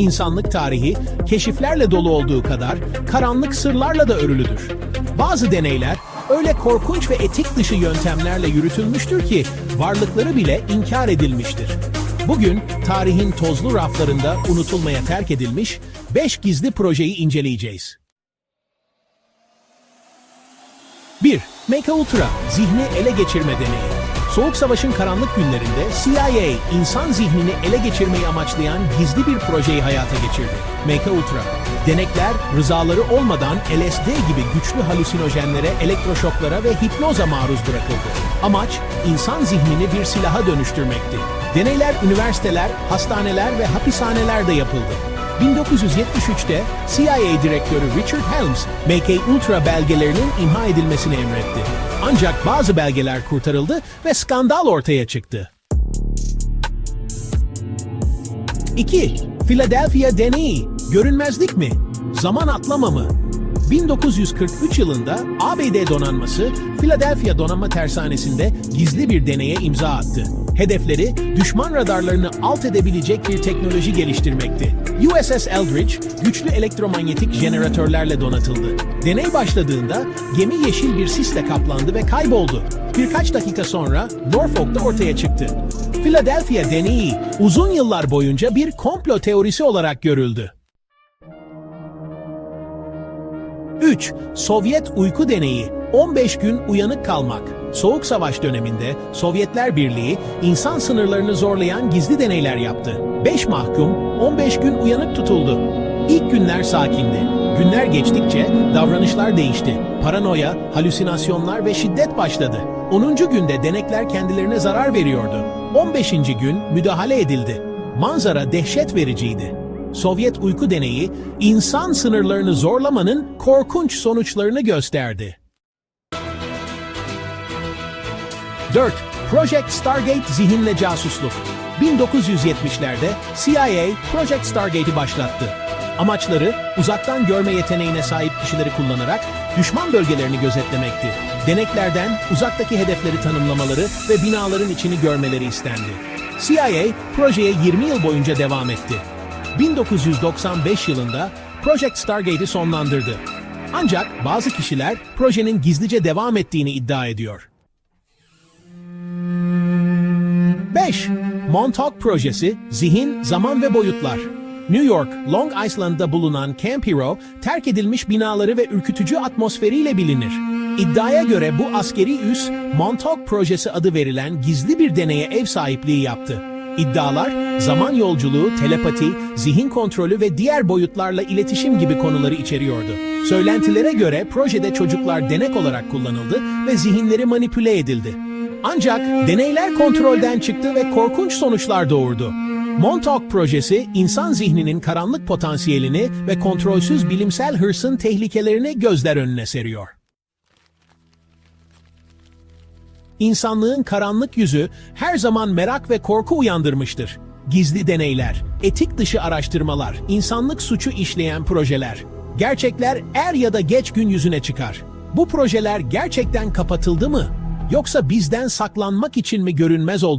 İnsanlık tarihi, keşiflerle dolu olduğu kadar karanlık sırlarla da örülüdür. Bazı deneyler öyle korkunç ve etik dışı yöntemlerle yürütülmüştür ki varlıkları bile inkar edilmiştir. Bugün tarihin tozlu raflarında unutulmaya terk edilmiş 5 gizli projeyi inceleyeceğiz. 1. Make Ultra, zihni ele geçirme deneyi. Soğuk Savaş'ın karanlık günlerinde CIA, insan zihnini ele geçirmeyi amaçlayan gizli bir projeyi hayata geçirdi. Make Ultra. Denekler, rızaları olmadan LSD gibi güçlü halüsinojenlere, elektroşoklara ve hipnoza maruz bırakıldı. Amaç, insan zihnini bir silaha dönüştürmekti. Deneyler üniversiteler, hastaneler ve hapishanelerde yapıldı. 1973'te CIA Direktörü Richard Helms, MK Ultra belgelerinin imha edilmesini emretti. Ancak bazı belgeler kurtarıldı ve skandal ortaya çıktı. 2. Philadelphia deneyi. Görünmezlik mi? Zaman atlama mı? 1943 yılında ABD donanması Philadelphia Donanma Tersanesi'nde gizli bir deneye imza attı. Hedefleri düşman radarlarını alt edebilecek bir teknoloji geliştirmekti. USS Eldridge güçlü elektromanyetik jeneratörlerle donatıldı. Deney başladığında gemi yeşil bir sisle kaplandı ve kayboldu. Birkaç dakika sonra Norfolk'ta ortaya çıktı. Philadelphia deneyi uzun yıllar boyunca bir komplo teorisi olarak görüldü. 3. Sovyet uyku deneyi. 15 gün uyanık kalmak. Soğuk Savaş döneminde Sovyetler Birliği insan sınırlarını zorlayan gizli deneyler yaptı. 5 mahkum 15 gün uyanık tutuldu. İlk günler sakindi. Günler geçtikçe davranışlar değişti. Paranoya, halüsinasyonlar ve şiddet başladı. 10. günde denekler kendilerine zarar veriyordu. 15. gün müdahale edildi. Manzara dehşet vericiydi. Sovyet uyku deneyi, insan sınırlarını zorlamanın korkunç sonuçlarını gösterdi. 4. Project Stargate zihinle casusluk. 1970'lerde CIA Project Stargate'i başlattı. Amaçları uzaktan görme yeteneğine sahip kişileri kullanarak düşman bölgelerini gözetlemekti. Deneklerden uzaktaki hedefleri tanımlamaları ve binaların içini görmeleri istendi. CIA projeye 20 yıl boyunca devam etti. 1995 yılında Project Stargate'i sonlandırdı. Ancak bazı kişiler projenin gizlice devam ettiğini iddia ediyor. 5. Montauk Projesi, Zihin, Zaman ve Boyutlar. New York, Long Island'da bulunan Camp Hero, terk edilmiş binaları ve ürkütücü atmosferiyle bilinir. İddiaya göre bu askeri üs, Montauk Projesi adı verilen gizli bir deneye ev sahipliği yaptı. İddialar, zaman yolculuğu, telepati, zihin kontrolü ve diğer boyutlarla iletişim gibi konuları içeriyordu. Söylentilere göre projede çocuklar denek olarak kullanıldı ve zihinleri manipüle edildi. Ancak deneyler kontrolden çıktı ve korkunç sonuçlar doğurdu. Montauk projesi, insan zihninin karanlık potansiyelini ve kontrolsüz bilimsel hırsın tehlikelerini gözler önüne seriyor. İnsanlığın karanlık yüzü her zaman merak ve korku uyandırmıştır. Gizli deneyler, etik dışı araştırmalar, insanlık suçu işleyen projeler. Gerçekler er ya da geç gün yüzüne çıkar. Bu projeler gerçekten kapatıldı mı? Yoksa bizden saklanmak için mi görünmez oldu?